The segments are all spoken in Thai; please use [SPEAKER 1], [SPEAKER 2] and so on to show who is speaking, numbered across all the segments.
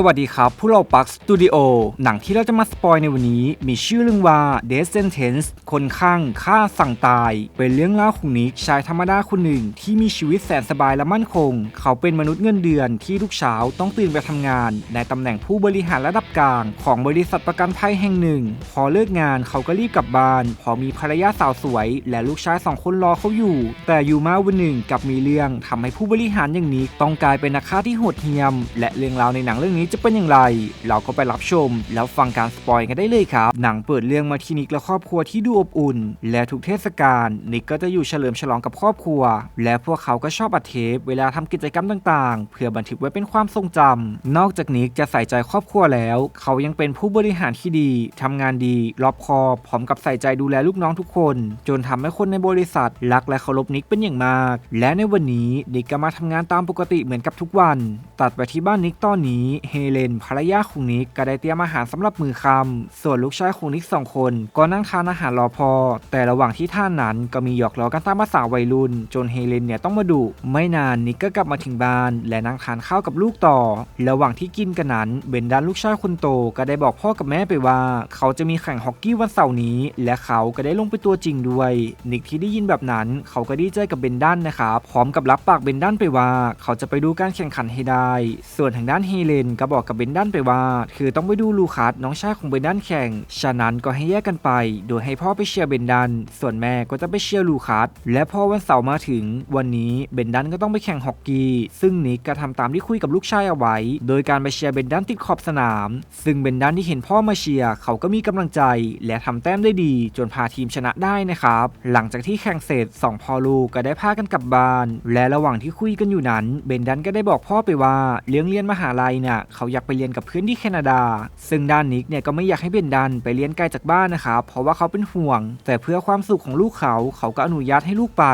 [SPEAKER 1] สวัสดีครับ ผู้เราปักสตูดิโอหนังที่เราจะมาสปอยในวันนี้ มีชื่อเรื่องว่า Death Sentence คนข้างฆ่าสั่งตาย เป็นเรื่องเล่าของนิกชายธรรมดาคนหนึ่ง ที่มีชีวิตแสนสบายและมั่นคง เขาเป็นมนุษย์เงินเดือนที่ทุกเช้าต้องตื่นไปทำงาน ในตำแหน่งผู้บริหารระดับกลาง ของบริษัทประกันภัยแห่งหนึ่ง พอเลิกงานเขาก็รีบกลับบ้าน พอมีภรรยาสาวสวย และลูกชายสองคนรอเขาอยู่ แต่อยู่มาวันหนึ่งกับมีเรื่องทำให้ผู้บริหารอย่างนิกต้องกลายเป็นนักฆ่าที่โหดเหี้ยม และเรื่องราวในหนังเรื่องนี้จะเป็นอย่างไร เราก็ไปรับชม แล้วฟังการสปอยกันได้เลยครับ หนังเปิดเรื่องมาที่นิกและครอบครัวที่ดูอบอุ่น และทุกเทศกาลนิกก็จะอยู่เฉลิมฉลองกับครอบครัว และพวกเขาก็ชอบอัดเทปเวลาทำกิจกรรมต่างๆ เพื่อบันทึกไว้เป็นความทรงจำนอกจากนิกจะใส่ใจครอบครัวแล้ว เขายังเป็นผู้บริหารที่ดีทำงานดีรอบคอบพร้อมกับใส่ใจดูแลลูกน้องทุกคน จนทำให้คนในบริษัทรักและเคารพนิกเป็นอย่างมาก และในวันนี้นิกก็มาทำงานตามปกติเหมือนกับทุกวัน ตัดไปที่บ้านนิกตอนนี้เฮเลนภรรยาของนิกก็ได้เตรียมอาหารสำหรับมือค่ำส่วนลูกชายของนิกสองคน ก็นั่งทานอาหารรอพอ แต่ระหว่างที่ท่านนั้นก็มีหยอกล้อกันตามภาษาวัยรุ่น จนเฮเลนเนี่ยต้องมาดุไม่นานนิกก็กลับมาถึงบ้าน และนั่งทานข้าวกับลูกต่อ ระหว่างที่กินกันนั้นเบนดันลูกชายคนโตก็ได้บอกพ่อกับแม่ไปว่า เขาจะมีแข่งฮอกกี้วันเสาร์นี้ และเขาก็ได้ลงไปตัวจริงด้วย นิกที่ได้ยินแบบนั้น เขาก็ดีใจกับเบนดันนะครับพร้อมกับรับปากเบนดันไปว่า เขาจะไปดูการแข่งขันให้ได้ ส่วนทางด้านเฮเลนก็บอกกับเบนดันไปว่า คือต้องไปดูลูคัสน้องชายของเบนดันแข่ง ฉะนั้นก็ให้แยกกันไป โดยให้พ่อไปเชียร์เบนดัน ส่วนแม่ก็จะไปเชียร์ลูคัส และพอวันเสาร์มาถึง วันนี้เบนดันก็ต้องไปแข่งฮอกกี้ ซึ่งนิกก็ทำตามที่คุยกับลูกชายเอาไว้ โดยการไปเชียร์เบนดันติดขอบสนาม ซึ่งเบนดันที่เห็นพ่อมาเชียร์เขาก็มีกำลังใจ และทำแต้มได้ดี จนพาทีมชนะได้นะครับ หลังจากที่แข่งเสร็จสองพ่อลูกก็ได้พากันกลับบ้าน และระหว่างที่คุยกันอยู่นั้น เบนดันก็ได้บอกพ่อไปว่าเลี้ยงเรียนมหาลัยเนี่ยเขาอยากไปเรียนกับเพื่อนที่แคนาดา ซึ่งด้านนิกเนี่ยก็ไม่อยากให้เบนดันไปเรียนไกลจากบ้านนะครับเพราะว่าเขาเป็นห่วง แต่เพื่อความสุขของลูกเขาเขาก็อนุญาตให้ลูกไป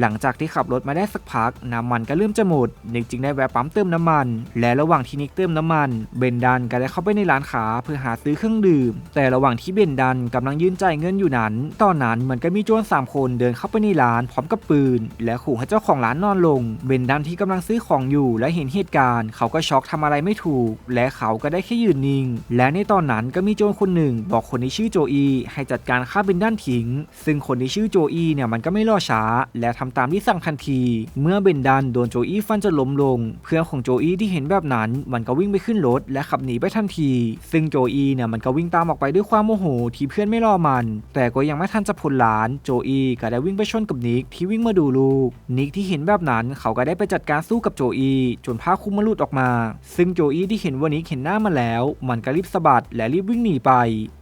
[SPEAKER 1] หลังจากที่ขับรถมาได้สักพัก น้ำมันก็เริ่มจะหมดนิกจึงได้แวะปั๊มเติมน้ำมัน และระหว่างที่นิกเติมน้ำมัน เบนดันก็ได้เข้าไปในร้านค้าเพื่อหาซื้อเครื่องดื่ม แต่ระหว่างที่เบนดันกำลังยืนจ่ายเงินอยู่นั้น ตอนนั้นมันก็มีโจรสามคนเดินเข้าไปในร้านพร้อมกับปืน และขู่ให้เจ้าของร้านนอนลง เบนดันที่กำลังซื้อของอยู่และเห็นเหตุการณ์ เขาก็ช็อกทำอะไรไม่ถูกและเขาก็ได้แค่ยืนนิ่ง และในตอนนั้นก็มีโจรคนหนึ่ง บอกคนที่ชื่อโจอีให้จัดการฆ่าเบนดันทิ้ง ซึ่งคนที่ชื่อโจอีเนี่ยมันก็ไม่รอช้า และทำตามที่สั่งทันที เมื่อเบนดันโดนโจอีฟันจนล้มลง เพื่อนของโจอีที่เห็นแบบนั้น มันก็วิ่งไปขึ้นรถและขับหนีไปทันที ซึ่งโจอีเนี่ยมันก็วิ่งตามออกไปด้วยความโมโหที่เพื่อนไม่รอมัน แต่ก็ยังไม่ทันจะพ้นร้านโจอีก็ได้วิ่งไปชนกับนิกที่วิ่งมาดูลูก นิกที่เห็นแบบนั้นเขาก็ได้ไปจัดการสู้กับโจอีจนผ้าคลุมมันหลุดออกมา ซึ่งโจอีที่เห็นวันนี้เห็นหน้ามันแล้ว มันก็รีบสะบัดและรีบวิ่งหนีไป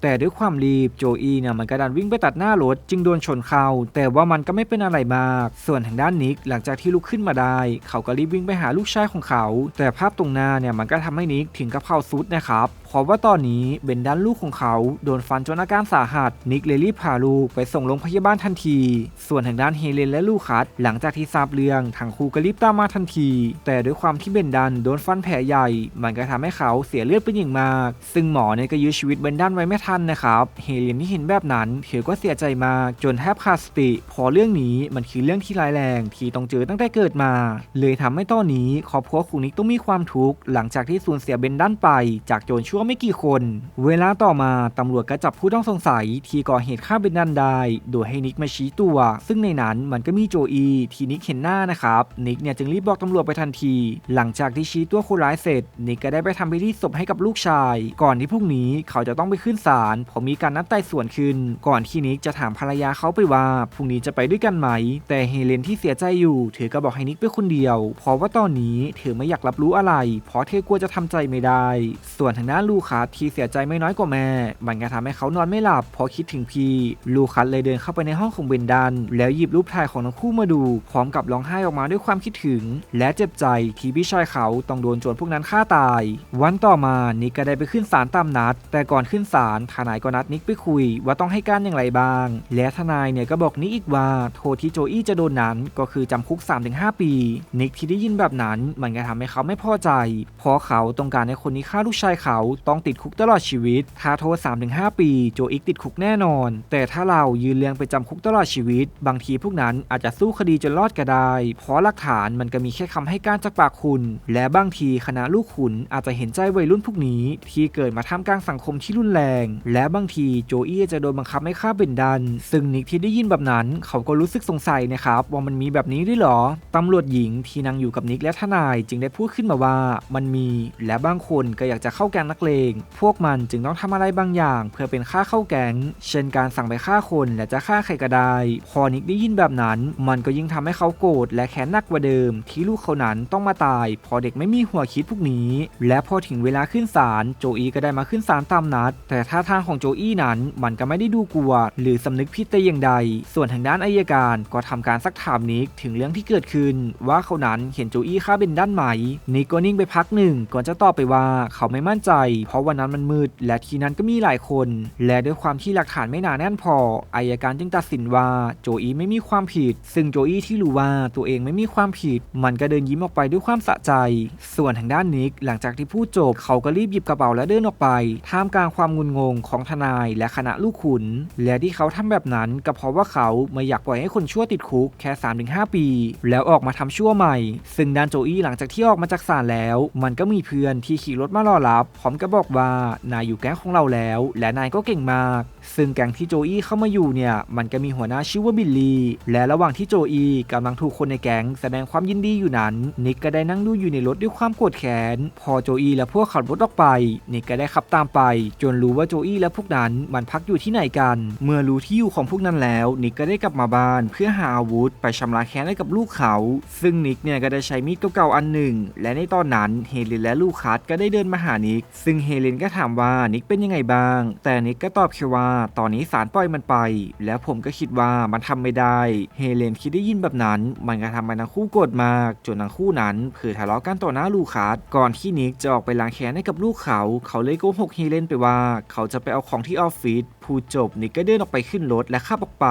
[SPEAKER 1] แต่ด้วยความรีบโจอีเนี่ยมันก็ดันวิ่งไปตัดหน้ารถจึงโดนชนเข้า แต่ว่ามันก็ไม่เป็นอะไรมาก ส่วนทางด้านนิกหลังจากที่ลุกขึ้นมาได้ เขาก็รีบวิ่งไปหาลูกชายของเขา แต่ภาพตรงหน้าเนี่ยมันก็ทำให้นิกถึงกับเข่าซุดนะครับ พราะว่าตอนนี้เบนดันลูกของเขาโดนฟันจนอาการสาหัส นิกเลยรีบพาลูกไปส่งโรงพยาบาลทันที ส่วนทางด้านเฮเลนและลูคัสหลังจากที่ทราบเรื่องทางครูก็รีบตามมาทันที แต่ด้วยความที่เบนดันโดนฟันแผลใหญ่ มันก็ทำให้เขาเสียเลือดเป็นอย่างมาก ซึ่งหมอเนี่ยก็ยื้อชีวิตเบนดันไว้ไม่ทันนะครับเฮเลนที่เห็นแบบนั้นเธอก็เสียใจมากจนแทบขาดสติ พอเรื่องนี้มันคือเรื่องที่ร้ายแรงที่ต้องเจอตั้งแต่เกิดมา เลยทำให้ตอนนี้ครอบครัวของนิกต้องมีความทุกข์หลังจากที่สูญเสียเบนดันไปจากโจรชั่วไม่กี่คน เวลาต่อมาตำรวจก็จับผู้ต้องสงสัย ที่ก่อเหตุฆ่าเบนดันได้ โดยให้นิกมาชี้ตัว ซึ่งในนั้นมันก็มีโจอีที่นิกเห็นหน้านะครับ นิกเนี่ยจึงรีบบอกตำรวจไปทันที หลังจากที่ชี้ตัวคนร้ายเสร็จ นิกก็ได้ไปทำพิธีศพให้กับลูกชาย ก่อนที่พรุ่งนี้เขาจะต้องไปขึ้นศาลเพราะมีการนัดไต่สวนขึ้น ก่อนที่นิกจะถามภรรยาเขาไปว่าพรุ่งนี้จะไปด้วยกันไหม แต่เฮเลนที่เสียใจอยู่ เธอก็บอกให้นิกไปคนเดียว เพราะว่าตอนนี้เธอไม่อยากรับรู้อะไร เพราะเธอกลัวจะทำใจไม่ได้ ส่วนทางด้านลูคัสที่เสียใจไม่น้อยกว่าแม่ มันก็ทำให้เขานอนไม่หลับเพราะคิดถึงพี่ ลูคัสเลยเดินเข้าไปในห้องของเบนดัน แล้วหยิบรูปถ่ายของทั้งคู่มาดู พร้อมกับร้องไห้ออกมาด้วยความคิดถึง และเจ็บใจที่พี่ชายเขาต้องโดนโจรพวกนั้นฆ่าตาย วันต่อมานิกก็ได้ไปขึ้นศาลตามนัด แต่ก่อนขึ้นศาลทนายก็นัดนิกไปคุย ว่าต้องให้การอย่างไรบ้าง และทนายเนี่ยก็บอกนิกอีกว่าโทษที่โจอี้จะโดนนั้นก็คือจำคุก 3-5 ปี นิกที่ได้ยินแบบนั้น มันก็ทำให้เขาไม่พอใจเพราะเขาต้องการให้คนนี้ฆ่าลูกชายเขาต้องติดคุกตลอดชีวิต ถ้าโทษ 3-5 ปี โจอีกติดคุกแน่นอน แต่ถ้าเรายืนเรียงไปจำคุกตลอดชีวิต บางทีพวกนั้นอาจจะสู้คดีจนรอดก็ได้ เพราะหลักฐานมันก็มีแค่คำให้การจากปากคุณ และบางทีคณะลูกขุนอาจจะเห็นใจวัยรุ่นพวกนี้ ที่เกิดมาท่ามกลางสังคมที่รุนแรง และบางทีโจอี้จะโดนบังคับให้ฆ่าเบนดัน ซึ่งนิกที่ได้ยินแบบนั้น เขาก็รู้สึกสงสัยนะครับว่ามันมีแบบนี้ด้วยหรอตำรวจหญิงที่นั่งอยู่กับนิกและทนาย จึงได้พูดขึ้นมาว่ามันมี และบางคนก็อยากจะเข้าแก๊งนักเลง พวกมันจึงต้องทำอะไรบางอย่าง เพื่อเป็นค่าเข้าแก๊ง เช่นการสั่งไปฆ่าคนและจะฆ่าใครก็ได้พอนิกได้ยินแบบนั้น มันก็ยิ่งทำให้เขาโกรธและแค้นหนักกว่าเดิม ที่ลูกเขานั้นต้องมาตาย พอเด็กไม่มีหัวคิดพวกนี้ และพอถึงเวลาขึ้นศาลโจอีก็ได้มาขึ้นศาลตามนัด แต่ท่าทางของโจอี้นั้นมันก็ไม่ได้ดูกลัว หรือสำนึกผิดแต่อย่างใด ส่วนทางด้านอายการก็ทำการซักถามนิกถึงเรื่องที่เกิดขึ้น ว่าเขานั้นเห็นโจอี้ฆ่าเบนด้านไหมนิกก็นิ่งไปพักหนึ่งก่อนจะตอบไปว่าเขาไม่มั่นใจเพราะวันนั้นมันมืด และที่นั้นก็มีหลายคน และด้วยความที่หลักฐานไม่หนาแน่นพออายการจึงตัดสินว่าโจอี้ไม่มีความผิด ซึ่งโจอี้ที่รู้ว่าตัวเองไม่มีความผิด มันก็เดินยิ้มออกไปด้วยความสะใจ ส่วนทางด้านนิกหลังจากที่พูดจบเขาก็รีบหยิบกระเป๋าและเดินออกไป ท่ามกลางความงุนงงของทนายและคณะลูกขุน และที่เขาทำแบบนั้นก็เพราะว่าเขาไม่อยากปล่อยให้คนชั่วติดคุกแค่ 3-5 ปี แล้วออกมาทำชั่วใหม่ ซึ่งด้านโจอี้หลังจากที่ออกมาจากศาลแล้ว มันก็มีเพื่อนที่ขี่รถมารอรับพร้อมกับบอกว่านายอยู่แก๊งของเราแล้ว และนายก็เก่งมาก ซึ่งแก๊งที่โจอี้เข้ามาอยู่เนี่ยมันก็มีหัวหน้าชื่อว่าบิลลี่และระหว่างที่โจอี้กำลังถูกคนในแก๊งแสดงความยินดีอยู่นั้น นิกก็ได้นั่งดูอยู่ในรถด้วยความโกรธแค้นพอโจอี้และพวกขับรถออกไป นิกก็ได้ขับตามไป จนรู้ว่าโจอี้และพวกนั้นมันพักอยู่ที่ไหนกัน เมื่อรู้ที่อยู่ของพวกนั้นแล้ว นิกก็ได้กลับมาบ้าน เพื่อหาอาวุธ ไปชำระแค้นให้กับลูกเขา ซึ่งนิกเนี่ยก็ได้ใช้มีดเก่าๆอันหนึ่ง และในตอนนั้นเฮเลนและลูกคัสก็ได้เดินมาหานิกซึ่งเฮเลนก็ถามว่านิกเป็นยังไงบ้าง แต่นิกก็ตอบแค่ว่า ตอนนี้ศาลปล่อยมันไป แล้วผมก็คิดว่ามันทำไม่ได้ เฮเลนคิดได้ยินแบบนั้น มันก็ทำให้ทั้งคู่โกรธมาก จนทั้งคู่นั้นเผือทะเลาะกันต่อหน้าลูคัสก่อนที่นิกจะออกไปล้างแค้นให้กับลูกเขา เขาเลยโกหกเฮเลนไปว่า เขาจะไปเอาของที่ออฟฟิศพูดจบนิกก็เดินออกไปขึ้นรถและขับออกไป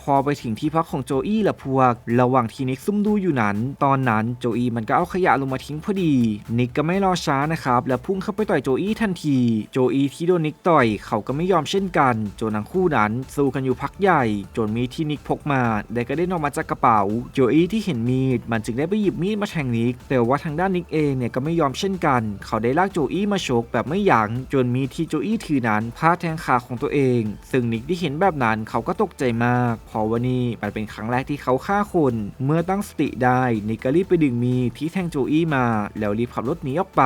[SPEAKER 1] พอไปถึงที่พักของโจอี้และพวก ระหว่างที่นิกซุ่มดูอยู่นั้น ตอนนั้นโจอี้มันก็เอาขยะลงมาทิ้งพอดี นิกก็ไม่รอช้านะครับแล้วพุ่งเข้าไปต่อยโจอีทันที โจอี้ที่โดนนิกต่อยเขาก็ไม่ยอมเช่นกัน จนทั้งคู่นั้นสู้กันอยู่พักใหญ่ จนมีที่นิกพกมา ได้ก็ได้นออกมาจากกระเป๋า โจอี้ที่เห็นมีดมันจึงได้ไปหยิบมีดมาแทงนิก แต่ว่าทางด้านนิกเองเนี่ยก็ไม่ยอมเช่นกัน เขาได้ลากโจอี้มาชกแบบไม่ยัง้งจนมีดที่โจอี้ถือนั้นพาดแทงขาของตัวเอง ซึ่งนิกที่เห็นแบบนั้นเขาก็ตกใจมากเพราะว่านี่มันเป็นครั้งแรกที่เขาฆ่าคน เมื่อตั้งสติได้นิกก็รีบไปดึงมีดที่แทงโจอี้มา แล้วรีบขับรถหนีออกไป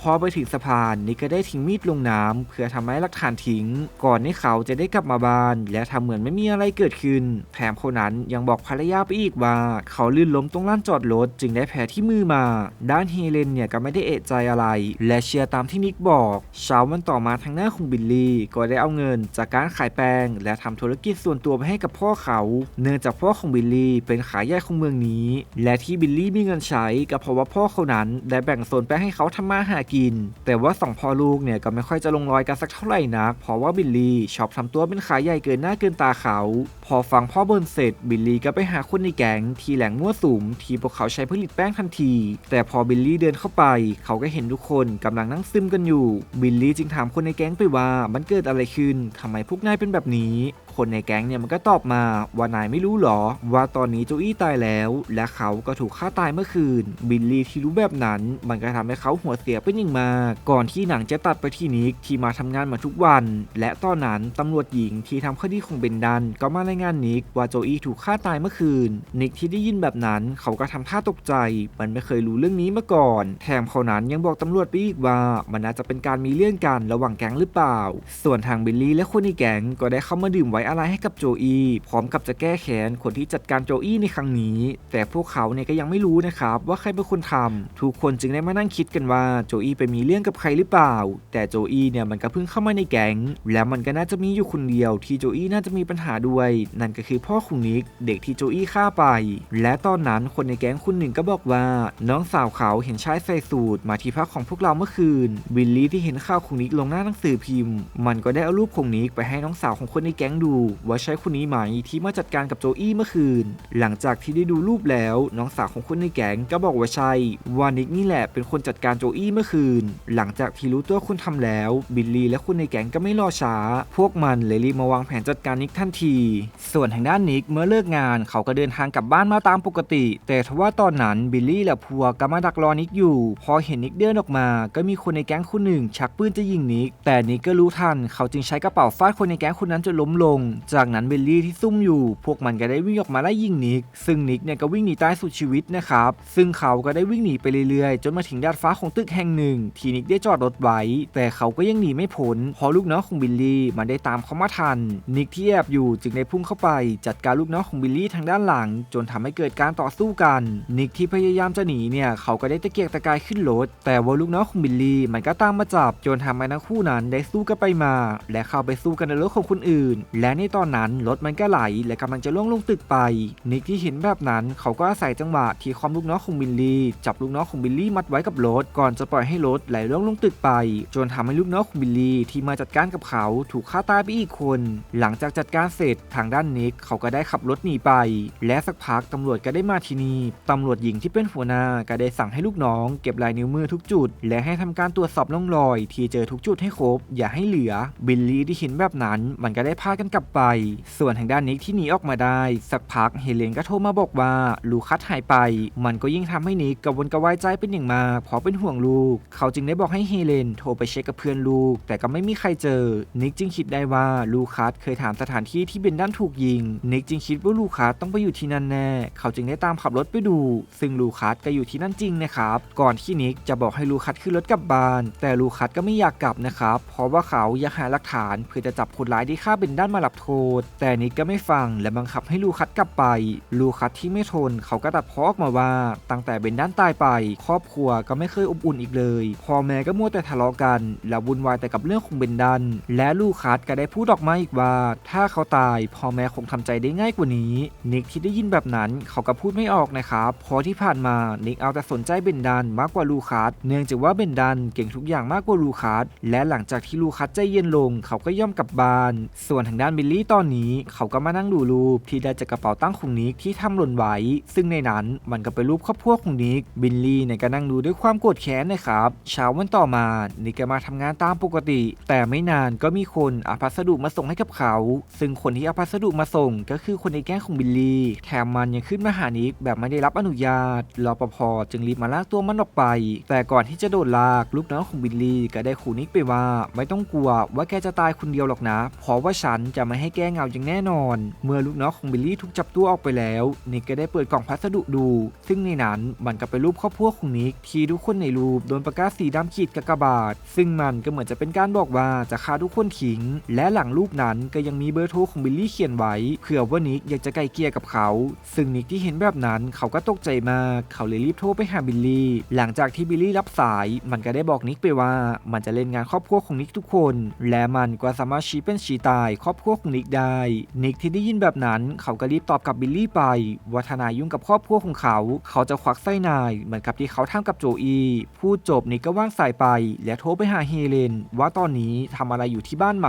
[SPEAKER 1] พอไปถึงสะพานนิกก็ได้ทิ้งมีดลงน้ำเพื่อทำให้หลักฐานทิ้ง ก่อนที่เขาจะได้กลับมาบ้าน และทำเหมือนไม่มีอะไรเกิดขึ้น แถมคนนั้นยังบอกภรรยาไปอีกว่า เขาลื่นล้มตรงลานจอดรถจึงได้แผลที่มือมา ด้านเฮเลนเนี่ยก็ไม่ได้เอะใจอะไร และเชียร์ตามที่นิกบอกเช้าวันต่อมาทางหน้าของบิลลี่ก็ได้เอาเงิน จากการขายแป้งและทำธุรกิจส่วนตัวไปให้กับพ่อเขา เนื่องจากพ่อของบิลลี่เป็นขายใหญ่ของเมืองนี้ และที่บิลลี่มีเงินใช้ก็เพราะว่าพ่อเขานั้นได้แบ่งโซนไปให้เขาทำมาหากิน แต่ว่าสองพ่อลูกเนี่ยก็ไม่ค่อยจะลงรอยกันสักเท่าไหร่นัก เพราะว่าบิลลี่ชอบทำตัวเป็นขายใหญ่เกินหน้าเกินตาเขา พอฟังพ่อบนเสร็จ บิลลี่ก็ไปหาคนในแก๊งที่แหล่งมั่วสุมที่พวกเขาใช้ผลิตแป้งทันที แต่พอบิลลี่เดินเข้าไป เขาก็เห็นทุกคนกำลังนั่งซึมกันอยู่ บิลลี่จึงถามคนในแก๊งไปว่ามันเกิดอะไรขึ้นทำไมพวกนายเป็นแบบนี้คนในแก๊งเนี่ยมันก็ตอบมาว่านายไม่รู้หรอ ว่าตอนนี้โจอี้ตายแล้ว และเขาก็ถูกฆ่าตายเมื่อคืน บิลลี่ที่รู้แบบนั้น มันก็ทำให้เขาหัวเสียเป็นอย่างมาก ก่อนที่หนังจะตัดไปที่นิกที่มาทำงานมาทุกวัน และตอนนั้นตำรวจหญิงที่ทำคดีของเบนดัน ก็มารายงานนิกว่าโจอี้ถูกฆ่าตายเมื่อคืน นิกที่ได้ยินแบบนั้น เขาก็ทำท่าตกใจ มันไม่เคยรู้เรื่องนี้มาก่อน แถมเขานั้นยังบอกตำรวจไปอีกว่า มันน่าจะเป็นการมีเรื่องกันระหว่างแก๊งหรือเปล่า ส่วนทางบิลลี่และคนในแก๊งก็ได้เข้ามาดื่มไว้อะไรให้กับโจอี้พร้อมกับจะแก้แค้นคนที่จัดการโจอี้ในครั้งนี้ แต่พวกเขาเนี่ยก็ยังไม่รู้นะครับว่าใครเป็นคนทำทุกคนจึงได้มานั่งคิดกันว่าโจอี้ไปมีเรื่องกับใครหรือเปล่า แต่โจอี้เนี่ยมันก็เพิ่งเข้ามาในแก๊งแล้วมันก็น่าจะมีอยู่คนเดียวที่โจอี้น่าจะมีปัญหาด้วย นั่นก็คือพ่อของนิกเด็กที่โจอี้ฆ่าไป และตอนนั้นคนในแก๊งคนหนึ่งก็บอกว่า น้องสาวเขาเห็นชายใส่สูทมาที่พักของพวกเราเมื่อคืนวิลลี่ที่เห็นข่าวของนิกลงหน้าหนังสือพิมพ์ มันก็ได้เอารูปของนิกไปให้น้องสาวของคนในแก๊งดูดูว่าใช่คนนี้ไหมที่มาจัดการกับโจอี้เมื่อคืน หลังจากที่ได้ดูรูปแล้ว น้องสาวของคนในแก๊งก็บอกว่าใช่ว่านิกนี่แหละเป็นคนจัดการโจอี้เมื่อคืน หลังจากที่รู้ตัวคนทำแล้ว บิลลี่และคนในแก๊งก็ไม่รอช้า พวกมันเลยรีบมาวางแผนจัดการนิกทันที ส่วนทางด้านนิกเมื่อเลิกงานเขาก็เดินทางกลับบ้านมาตามปกติ แต่ทว่าตอนนั้นบิลลี่และพวกก็มาดักรอนิกอยู่ พอเห็นนิกเดินออกมา ก็มีคนในแก๊งคนหนึ่ง ชักปืนจะยิงนิกแต่นิกก็รู้ทัน เขาจึงใช้กระเป๋าฟาดคนในแก๊งคนนั้นจนล้มลงจากนั้นบิลลี่ที่ซุ่มอยู่ พวกมันก็ได้วิ่งออกมาไล่ยิงนิก ซึ่งนิกเนี่ยก็วิ่งหนีตายสุดชีวิตนะครับ ซึ่งเขาก็ได้วิ่งหนีไปเรื่อยๆ จนมาถึงดาดฟ้าของตึกแห่งหนึ่ง ที่นิกได้จอดรถไว้ แต่เขาก็ยังหนีไม่พ้นเพราะลูกน้องของบิลลี่มันได้ตามเขามาทัน นิกที่แอบอยู่จึงได้พุ่งเข้าไป จัดการลูกน้องของบิลลี่ทางด้านหลัง จนทำให้เกิดการต่อสู้กัน นิกที่พยายามจะหนีเนี่ยเขาก็ได้ตะเกียกตะกายขึ้นรถ แต่ว่าลูกน้องของบิลลี่มันก็ตามมาจับ จนทำให้ทั้งคู่นั้นได้สู้กันไปมา และเข้าไปสู้กันในรถของคนอื่น และในตอนนั้นรถมันก็ไหลและกำลังจะล่วงลงตึกไป นิกที่เห็นแบบนั้นเขาก็อาศัยจังหวะที่ความลูกน้องของบิลลี่จับลูกน้องของบิลลี่มัดไว้กับรถก่อนจะปล่อยให้รถไหลล่วงลงตึกไป จนทำให้ลูกน้องของบิลลี่ที่มาจัดการกับเขาถูกฆ่าตายไปอีกคน หลังจากจัดการเสร็จทางด้านนิกเขาก็ได้ขับรถหนีไป และสักพักตำรวจก็ได้มาที่นี่ตำรวจหญิงที่เป็นหัวหน้าก็ได้สั่งให้ลูกน้อง เก็บลายนิ้วมือทุกจุด และให้ทำการตรวจสอบร่องรอย ที่เจอทุกจุดให้ครบ อย่าให้เหลือ บิลลี่ที่เห็นแบบนั้น มันก็ได้พากันกลับไป ส่วนทางด้านนิกที่หนีออกมาได้ สักพักเฮเลนก็โทรมาบอกว่าลูคัสหายไป มันก็ยิ่งทำให้นิกกระวนกระวายใจเป็นอย่างมากเพราะเป็นห่วงลูก เขาจึงได้บอกให้เฮเลนโทรไปเช็คกับเพื่อนลูก แต่ก็ไม่มีใครเจอ นิกจึงคิดได้ว่าลูคัสเคยถามสถานที่ที่เบนดันถูกยิง นิกจึงคิดว่าลูคัสต้องไปอยู่ที่นั่นแน่ เขาจึงได้ตามขับรถไปดู ซึ่งลูคัสก็อยู่ที่นั่นจริงนะครับ ก่อนที่นิกจะบอกให้ลูคัสขึ้นรถกลับบ้าน แต่ลูคัสก็ไม่อยากกลับนะครับ เพราะว่าเขาอยากหาหลักฐานเพื่อจะจับคนร้ายที่ฆ่าเบนดันมาหลับรับโทษ แต่นิกก็ไม่ฟังและบังคับให้ลูคัสกลับไป ลูคัสที่ไม่ทนเขาก็ตัดพ้อออกมาว่า ตั้งแต่เบนดันตายไป ครอบครัวก็ไม่เคยอบอุ่นอีกเลยพ่อแม่ก็มัวแต่ทะเลาะกัน และวุ่นวายแต่กับเรื่องของเบนดัน และลูคัสก็ได้พูดออกมาอีกว่า ถ้าเขาตายพ่อแม่คงทำใจได้ง่ายกว่านี้ นิกที่ได้ยินแบบนั้นเขาก็พูดไม่ออกนะครับเพราะที่ผ่านมานิกเอาแต่สนใจเบนดันมากกว่าลูคัสเนื่องจากว่าเบนดันเก่งทุกอย่างมากกว่าลูคัสและหลังจากที่ลูคัสใจเย็นลง เขาก็ย่อมกลับบ้าน ส่วนทางด้านบิลลี่ตอนนี้เขาก็มานั่งดูรูปที่ได้จากกระเป๋าตั้งของนิกที่ทำหล่นไว้ ซึ่งในนั้นมันก็เป็นรูปครอบครัวของนิก บิลลี่เนี่ยก็นั่งดูด้วยความโกรธแค้นนะครับ เช้าวันต่อมานิกก็มาทำงานตามปกติ แต่ไม่นานก็มีคนเอาพัสดุมาส่งให้กับเขา ซึ่งคนที่เอาพัสดุมาส่งก็คือคนในแก๊งของบิลลี่ แถมมันยังขึ้นมาหานิกแบบไม่ได้รับอนุญาตรปภจึงรีบมาลากตัวมันออกไป แต่ก่อนที่จะโดนลากลูกน้องของบิลลี่ก็ได้ขู่นิกไปว่า ไม่ต้องกลัวว่าแกจะตายคนเดียวหรอกนะเพราะว่าฉันจะไม่ให้แก้เงาอย่างแน่นอน เมื่อลูกน้องของบิลลี่ถูกจับตัวออกไปแล้ว นิกก็ได้เปิดกล่องพัสดุดู ซึ่งในนั้นมันก็เป็นรูปครอบครัวของนิกที่ทุกคนในรูปโดนประกาศสีดำขีดกากบาท ซึ่งมันก็เหมือนจะเป็นการบอกว่าจะฆ่าทุกคนทิ้ง และหลังรูปนั้นก็ยังมีเบอร์โทรของบิลลี่เขียนไว้เผื่อว่านิกอยากจะไกลเกลี่ยกับเขา ซึ่งนิกที่เห็นแบบนั้นเขาก็ตกใจมาก เขาเลยรีบโทรไปหาบิลลี่ หลังจากที่บิลลี่รับสาย มันก็ได้บอกนิกไปว่า มันจะเล่นงานครอบครัวของนิกทุกคน และมันก็สามารถชี้เป็นชี้ตายครอบครัวของนิกได้ นิกที่ได้ยินแบบนั้น เขาก็รีบตอบกับบิลลี่ไปว่าทนายยุ่งกับครอบครัวของเขา เขาจะควักไส้นายเหมือนกับที่เขาทำกับโจอีพูดจบนิกก็ว่างสายไป และโทรไปหาเฮเลน ว่าตอนนี้ทำอะไรอยู่ที่บ้านไหม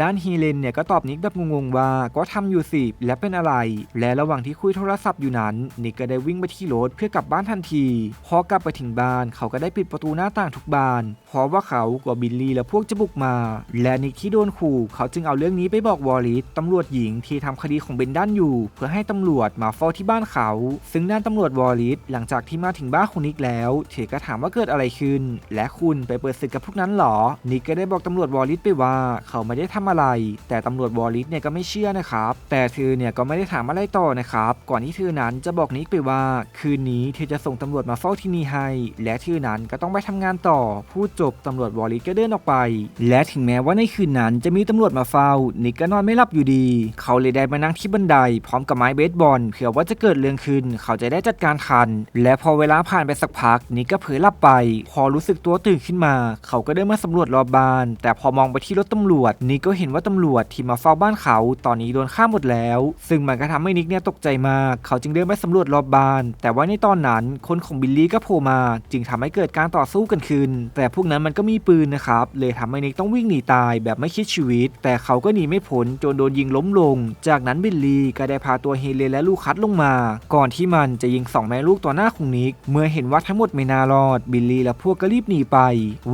[SPEAKER 1] ด้านเฮเลนเนี่ยก็ตอบนิกแบบงงๆว่าก็ทำอยู่สิและเป็นอะไร และระหว่างที่คุยโทรศัพท์อยู่นั้น นิกก็ได้วิ่งไปที่รถเพื่อกลับบ้านทันทีพอกลับไปถึงบ้านเขาก็ได้ปิดประตูหน้าต่างทุกบานเพราะว่าเขากลัวบิลลี่และพวกจะบุกมา และนิกที่โดนขู่เขาจึงเอาเรื่องนี้ไปบอกวอลลิสตำรวจหญิงที่ทำคดีของเบนดันอยู่ เพื่อให้ตำรวจมาเฝ้าที่บ้านเขา ซึ่งด้านตำรวจวอลลิสหลังจากที่มาถึงบ้านของนิกแล้วเธอก็ถามว่าเกิดอะไรขึ้น และคุณไปเปิดศึกกับพวกนั้นหรอ นิกก็ได้บอกตำรวจวอลลิสไปว่าเขาไม่ได้ทำอะไร แต่ตำรวจวอลลิสเนี่ยก็ไม่เชื่อนะครับ แต่เธอเนี่ยก็ไม่ได้ถามอะไรต่อนะครับ ก่อนที่เธอนั้นจะบอกนิกไปว่า คืนนี้เธอจะส่งตำรวจมาเฝ้าที่นี่ให้ และเธอนั้นก็ต้องไปทำงานต่อ พูดจบตำรวจวอลิสก็เดินออกไป และถึงแม้ว่าในคืนนั้นจะมีตำรวจมาเฝ้านิกก็นอนไม่หลับอยู่ดี เขาเลยได้มานั่งที่บันได พร้อมกับไม้เบสบอลเผื่อว่าจะเกิดเรื่องขึ้น เขาจะได้จัดการทัน และพอเวลาผ่านไปสักพัก นิกก็เผลอหลับไป พอรู้สึกตัวตื่นขึ้นมา เขาก็เดินมาสำรวจรอบบ้าน แต่พอมองไปที่รถตำรวจ นิกก็เห็นว่าตำรวจที่มาเฝ้าบ้านเขา ตอนนี้โดนฆ่าหมดแล้ว ซึ่งมันก็ทำให้นิกเนี่ยตกใจมาก เขาจึงเดินไปสำรวจรอบบ้าน แต่ว่าในตอนนั้นคนของบิลลี่ก็โผล่มา จึงทำให้เกิดการต่อสู้กันขึ้น แต่พวกนั้นมันก็มีปืนนะครับ เลยทำให้นิกต้องวิ่งหนีตายแบบไม่คิดชีวิต แต่เขาก็หนีไม่พ้นลจนโดนยิงล้มลง จากนั้นบิลลี่ก็ได้พาตัวเฮเลนและลูคัสลงมา ก่อนที่มันจะยิงสองแม่ลูกต่อหน้าของนิก เมื่อเห็นว่าทั้งหมดไม่น่ารอด บิลลี่และพวกก็รีบหนีไป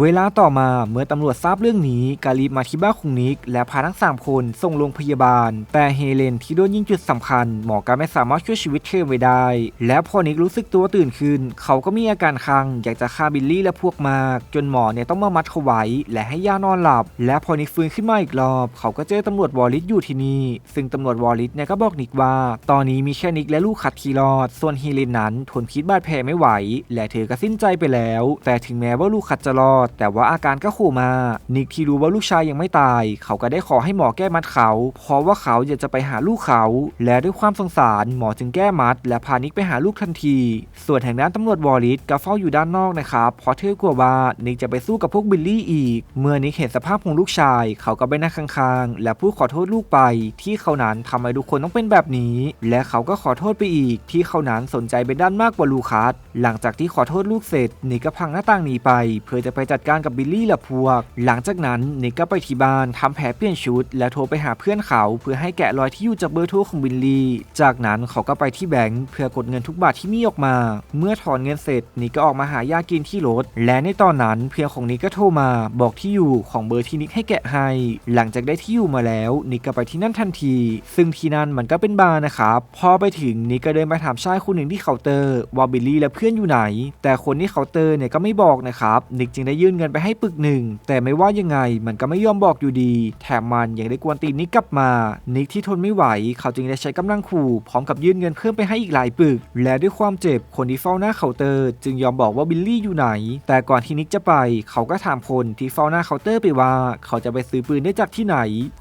[SPEAKER 1] เวลาต่อมาเมื่อตำรวจทราบเรื่องนี้ก็รีบมาที่บ้านของนิก และพาทั้งสามคนส่งโรงพยาบาล แต่เฮเลนที่โดนยิงจุดสำคัญ หมอก็ไม่สามารถช่วยชีวิตเธอไว้ได้ และพอนิกรู้สึกตัวตื่นขึ้น เขาก็มีอาการคัง อยากจะฆ่าบิลลี่และพวกมาก จนหมอเนี่ยต้องมามัดเขาไว้และให้ยานอนหลับ และพอนิกฟื้นขึ้นมาอีกรอบ เขาก็เจอตำรวจวอลลิสอยู่ที่นี่ ซึ่งตำรวจวอลลิสเนี่ยก็บอกนิกว่า ตอนนี้มีแค่นิกและลูกคัดที่รอด ส่วนเฮเลนนั้นทนพิษบาดแผลไม่ไหว และเธอก็สิ้นใจไปแล้ว แต่ถึงแม้ว่าลูกคัดจะรอด แต่ว่าอาการก็โคม่านิกที่รู้ว่าลูกชายยังไม่ตาย เขาก็ได้ขอให้หมอแก้มัดเขา เพราะว่าเขาอยากจะไปหาลูกเขา และด้วยความสงสารหมอจึงแก้มัด และพานิกไปหาลูกทันที ส่วนทางด้านตำรวจวอลลิสก็เฝ้าอยู่ด้านนอกนะครับเพราะเธอกลัวว่านิกจะไปสู้กับพวกบิลลี่อีก เมื่อนิกเห็นสภาพของลูกชาย เขาก็ไปนั่งข้างๆ และพูดขอโทษลูกไป ที่เขานั้นทำให้ทุกคนต้องเป็นแบบนี้ และเขาก็ขอโทษไปอีก ที่เขานั้นสนใจไปด้านมากกว่าลูคัสหลังจากที่ขอโทษลูกเสร็จนิกก็พังหน้าต่างหนีไป เพื่อจะไปจัดการกับบิลลี่และพวก หลังจากนั้นนิกก็ไปที่บ้านทำแผลเปลี่ยนชุด และโทรไปหาเพื่อนเขา เพื่อให้แกะรอยที่อยู่จากเบอร์โทรของบิลลี่ จากนั้นเขาก็ไปที่แบงก์เพื่อกดเงินทุกบาทที่มีออกมา เมื่อถอนเงินเสร็จนิกก็ออกมาหายากินที่รถ และในตอนนั้นเพื่อนของนิกก็โทรมา บอกที่อยู่ของเบอร์ที่นิกให้แกะให้ หลังจากได้ที่อยู่มาแล้วนิกก็ไปที่นั่นทันที ซึ่งที่นั่นมันก็เป็นบาร์นะครับพอไปถึงนิกก็เดินไปถามชายคนหนึ่งที่เคาน์เตอร์ว่าบิลลี่และเพื่อนอยู่ไหน แต่คนที่เคาน์เตอร์เนี่ยก็ไม่บอกนะครับนิกจึงได้ยื่นเงินไปให้ปึกหนึ่งแต่ไม่ว่ายังไงมันก็ไม่ยอมบอกอยู่ดี แถมมันยังได้กวนตีนนิกกลับมา นิกที่ทนไม่ไหว เขาจึงได้ใช้กำลังขู่พร้อมกับยื่นเงินเพิ่มไปให้อีกหลายปึก และด้วยความเจ็บคนที่เฝ้าหน้าเคาน์เตอร์ จึงยอมบอกว่าบิลลี่อยู่ไหน แต่ก่อนที่นิกจะไป เขาก็ถามคนที่เฝ้าหน้าเคาน์เตอร์ไปว่า เขาจะไปซื้อปืนได้จากที่ไหน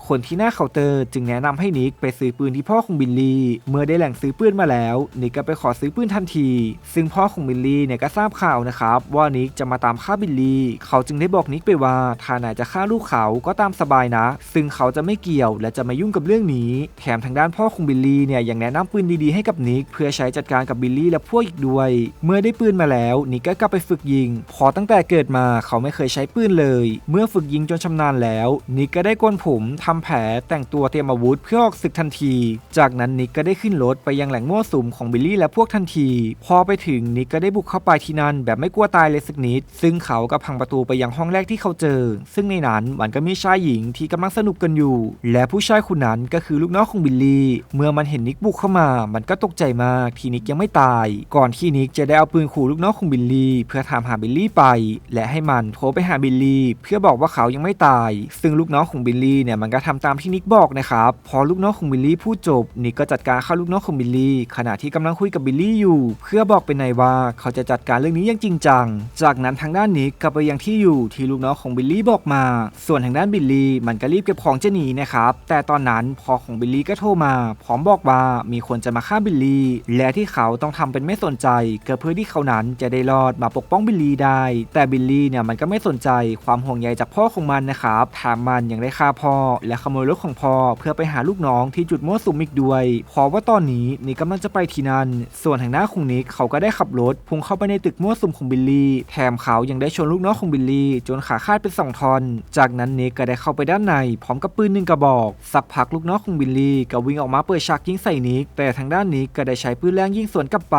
[SPEAKER 1] คนที่หน้าเคาน์เตอร์ จึงแนะนำให้นิกไปซื้อปืนที่พ่อของบิลลี่ เมื่อได้แหล่งซื้อปืนมาแล้ว นิกก็ไปขอซื้อปืนทันที ซึ่งพ่อของบิลลี่เนี่ยก็ทราบข่าวนะครับว่านิกจะมาตามฆ่าบิลลี่ เขาจึงได้บอกนิกไปว่าถ้านายจะฆ่าลูกเขาก็ตามสบายนะ ซึ่งเขาจะไม่เกี่ยวและจะไม่ยุ่งกับเรื่องนี้ แถมทางด้านพ่อของบิลลี่เนี่ยยังแนะนำปืนดีๆให้กับนิกเพื่อใช้จัดการกับบิลลี่และพวกอีกด้วย เมื่อได้ปืนมาแล้วนิกก็กลับไปฝึกยิง พอตั้งแต่เกิดมาเขาไม่เคยใช้ปืนเลย เมื่อฝึกยิงจนชำนาญแล้ว นิกก็ได้โกนผมทำแผลแต่งตัวเตรียมอาวุธเพื่อออกศึกทันที จากนั้นนิกก็ได้ขึ้นรถไปยังแหล่งมั่วสุมของบิลลี่และพวกทันที พอไปถึงนิกก็ได้บุกเข้าไปที่นั่นแบบไม่กลัวตายเลยสักนิด ซึ่งเขาก็พังประตูไปยังห้องแรกที่เขาเจอ ซึ่งในนั้นมันก็มีชายหญิงที่กำลังสนุกกันอยู่ และผู้ชายคนนั้นก็คือลูกน้องของบิลลี่ เมื่อมันเห็นนิกบุกเข้ามา มันก็ตกใจมากที่นิกยังไม่ตาย ก่อนที่นิกจะได้เอาปืนขู่ลูกน้องของบิลลี่ เพื่อถามหาบิลลี่ไป และให้มันโทรไปหาบิลลี่ เพื่อบอกว่าเขายังไม่ตาย ซึ่งลูกน้องของบิลลี่เนี่ยมันก็ทำตามที่นิกบอกนะครับ พอลูกน้องของบิลลี่พูดจบ นิกก็จัดการฆ่าลูกน้องของบิลลี่ ขณะที่กำลังคุยกับบิลลี่อยู่ เพื่อบอกเป็นนายว่าเขาจะจัดการเรื่องนี้อย่างจริงจัง จากนั้นทางด้านนิกก็ไปยังที่อยู่ที่ลูกน้องของบิลลี่บอกมา ส่วนทางด้านบิลลี่มันก็รีบเก็บของจะหนีนะครับ แต่ตอนนั้นพอของบิลลี่ก็โทรมา พร้อมบอกว่ามีคนจะมาฆ่าบิลลี่ และที่เขาต้องทำเป็นไม่สนใจก็เพื่อที่เขานั้นจะได้รอดมาปกป้องบิลลี่ได้ แต่บิลลี่เนี่ยมันก็ไม่สนใจความห่วงใยจากพ่อของมันนะครับแถมมันยังได้ฆ่าพ่อและขโมยรถของพ่อเพื่อไปหาลูกน้องที่จุดมั่วสุมอีกด้วยเพราะว่าตอนนี้นิกกำลังจะไปที่นั่น ส่วนทางหน้าของนิกเขาก็ได้ขับรถพุ่งเข้าไปในตึกมั่วสุมของบิลลี่ แถมเขายังได้ชนลูกน้องของบิลลี่ จนขาขาดเป็นสองท่อน จากนั้นนิกก็ได้เข้าไปด้านใน พร้อมกับปืนหนึ่งกระบอก สักพักลูกน้องของบิลลี่ก็วิ่งออกมาเปิดฉากยิงใส่นิก แต่ทางด้านนิกก็ได้ใช้ปืนแรงยิงสวนกลับไป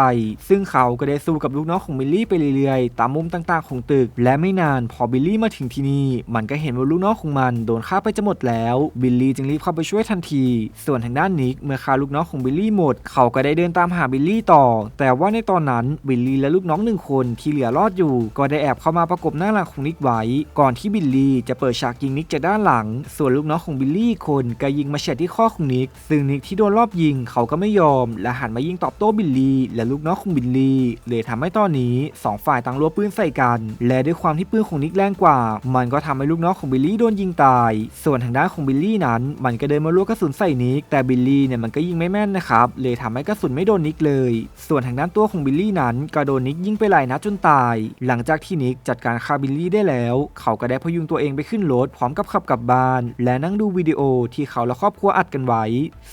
[SPEAKER 1] ซึ่งเขาก็ได้สู้กับลูกน้องของบิลลี่ไปเรื่อยๆ ตามมุมต่างๆ ของตึก และไม่นานพอบิลลี่มาถึงที่นี่มันก็เห็นว่าลูกน้องของมันโดนฆ่าไปจะหมดแล้วบิลลี่จึงรีบเข้าไปช่วยทันที ส่วนทางด้านนิกเมื่อฆ่าลูกน้องของบิลลี่หมด เขาก็ได้เดินตามหาบิลลี่ต่อ แต่ว่าในตอนนั้นบิลลี่และลูกน้องหนึ่งคนที่เหลือรอดอยู่ ก็ได้แอบเข้ามาประกบหน้าหลังของนิกไว้ ก่อนที่บิลลี่จะเปิดฉากยิงนิกจากด้านหลัง ส่วนลูกน้องของบิลลี่คนก็ยิงมาเฉียดที่ข้อของนิก ซึ่งนิกที่โดนรอบยิงเขาก็ไม่ยอม และหันมายิงตอบโต้บิลลี่และลูกน้องของบิลลี่เลยทำให้ตอนนี้สองฝ่ายต่างรัวปืนใส่กัน และด้วยความที่ปืนของนิกแรงกว่า มันก็ทำให้ลูกน้องของบิลลี่โดนยิงตาย ส่วนทางด้านของบิลลี่นั้น มันก็เดินมาลวกกระสุนใส่นิก แต่บิลลี่เนี่ยมันก็ยิงไม่แม่นนะครับ เลยทำให้กระสุนไม่โดนนิกเลย ส่วนทางด้านตัวของบิลลี่นั้นก็โดนนิกยิงไปหลายนัดจนตาย หลังจากที่นิกจัดการฆ่าบิลลี่ได้แล้ว เขาก็ได้พยุงตัวเองไปขึ้นรถพร้อมกับขับกลับบ้าน และนั่งดูวิดีโอที่เขาและครอบครัวอัดกันไว้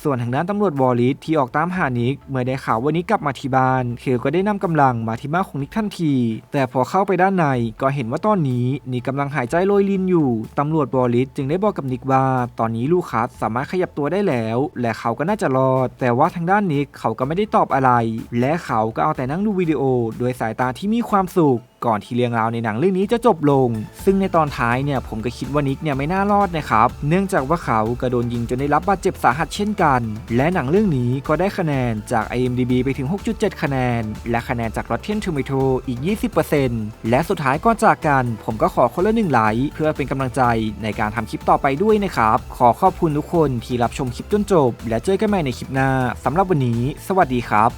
[SPEAKER 1] ส่วนทางด้านตำรวจวอลลิสที่ออกตามหานิก เมื่อได้ข่าวว่านิกกลับมาที่บ้านเธอก็ได้นำกำลังมาที่บ้านของนิกทันที แต่พอเข้าไปด้านในก็เห็นว่าตอนนี้นิกกำลังหายใจโรยรินอยู่ตำรวจวอลลิสจึงได้บอกกับนิกว่าตอนนี้นี้ลูคัสสามารถขยับตัวได้แล้ว และเขาก็น่าจะรอด แต่ว่าทางด้านนิกเขาก็ไม่ได้ตอบอะไร และเขาก็เอาแต่นั่งดูวิดีโอโดยสายตาที่มีความสุข ก่อนที่เรื่องราวในหนังเรื่องนี้จะจบลง ซึ่งในตอนท้ายเนี่ยผมก็คิดว่านิกเนี่ยไม่น่ารอดนะครับ เนื่องจากว่าเขาก็โดนยิงจนได้รับบาดเจ็บสาหัสเช่นกัน และหนังเรื่องนี้ก็ได้คะแนนจาก IMDb ไปถึง 6.7 คะแนน และคะแนนจาก Rotten Tomato อีก 20%และสุดท้ายก่อนจากกัน ผมก็ขอคนละหนึ่งไลค์เพื่อเป็นกำลังใจในการทำคลิปต่อไปด้วยนะครับ ขอขอบคุณทุกคนที่รับชมคลิปจนจบ และเจอกันใหม่ในคลิปหน้าสำหรับวันนี้ สวัสดีครับ